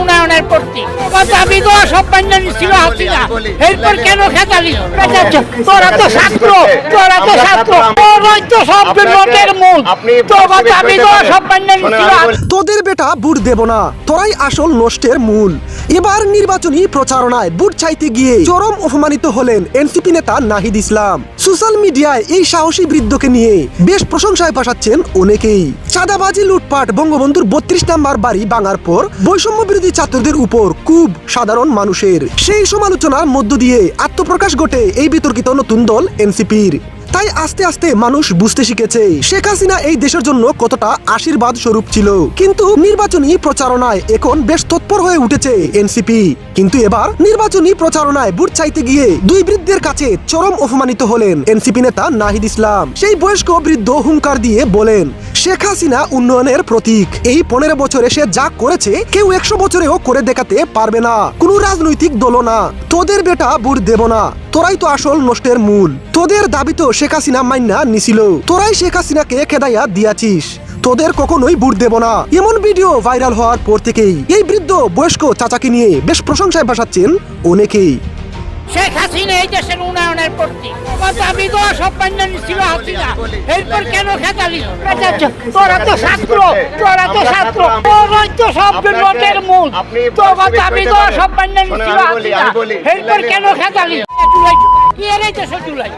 উন্নয়নের প্রতি দাবি তো সব মান্য ছিল হাসিনা এরপর কেন খেতালি? তোরা তো ছাত্র তোরা তো ছাত্র। তোরাই তো সব নোটের মূল। তোরা দাবি তো সব মান্য ছিল তোদের বেটা বুট দেব না তোরাই আসল নষ্টের মূল। এবার নির্বাচনী প্রচারণায় বুট চাইতে গিয়ে চরম অপমানিত হলেন এনসিপি নেতা নাহিদ ইসলাম। সোশ্যাল মিডিয়ায় এই সাহসী বৃদ্ধকে নিয়ে বেশ প্রশংসায় পাঠাচ্ছেন অনেকেই। চাঁদাবাজি লুটপাট বঙ্গবন্ধুর বত্রিশ নাম্বার বাড়ি ভাঙার পর বৈষম্য বিরোধী ছাত্রদের উপর খুব সাধারণ মানুষের। সেই সমালোচনার মধ্য দিয়ে আত্মপ্রকাশ ঘটে এই বিতর্কিত নতুন দল এনসিপির। তাই আস্তে আস্তে মানুষ বুঝতে শিখেছে, শেখ হাসিনা এই দেশের জন্য কতটা আশীর্বাদ স্বরূপ ছিল। কিন্তু নির্বাচনী প্রচারণায় এখন বেশ তৎপর হয়ে উঠেছে এনসিপি। কিন্তু এবার নির্বাচনী প্রচারণায় বুট চাইতে গিয়ে দুই বৃদ্ধের কাছে চরম অপমানিত হলেন এনসিপি নেতা নাহিদ ইসলাম। সেই বয়স্ক বৃদ্ধ হুঙ্কার দিয়ে বলেন শেখ হাসিনা উন্নয়নের প্রতীক। এই পনেরো বছরে সে যা করেছে, কেউ একশো বছরেও করে দেখাতে পারবে না। কোনো রাজনৈতিক দলও না। তোদের বেটা বুট দেব না। তোরাই তো আসল নষ্টের মূল। তোদের দাবি তো শেখ হাসিনা মাইনা নিছিল। তোরাই শেখ হাসিনাকে খেদাইয়া দিয়াছিস। তোদের কখনোই বুট দেব না। এমন ভিডিও ভাইরাল হওয়ার পর থেকেই এই বৃদ্ধ বয়স্ক চাচাকে নিয়ে বেশ প্রশংসায় ভাসাচ্ছেন অনেকেই। শেখ হাসিনা এই দেশের উন্নয়নের প্রতি। দাবি তো সম্পন্ন মান্য ছিল হাসিনা এরপর কেন খেতালি? তোরা তো ছাত্র তোরা তো ছাত্র। তোরাই তো সব নোটের মূল। তোমার দাবি তো সব মান্য ছিল হাসিনা এরপর কেন খেতালি? জুলাই কি এর এই দেশে জুলাই?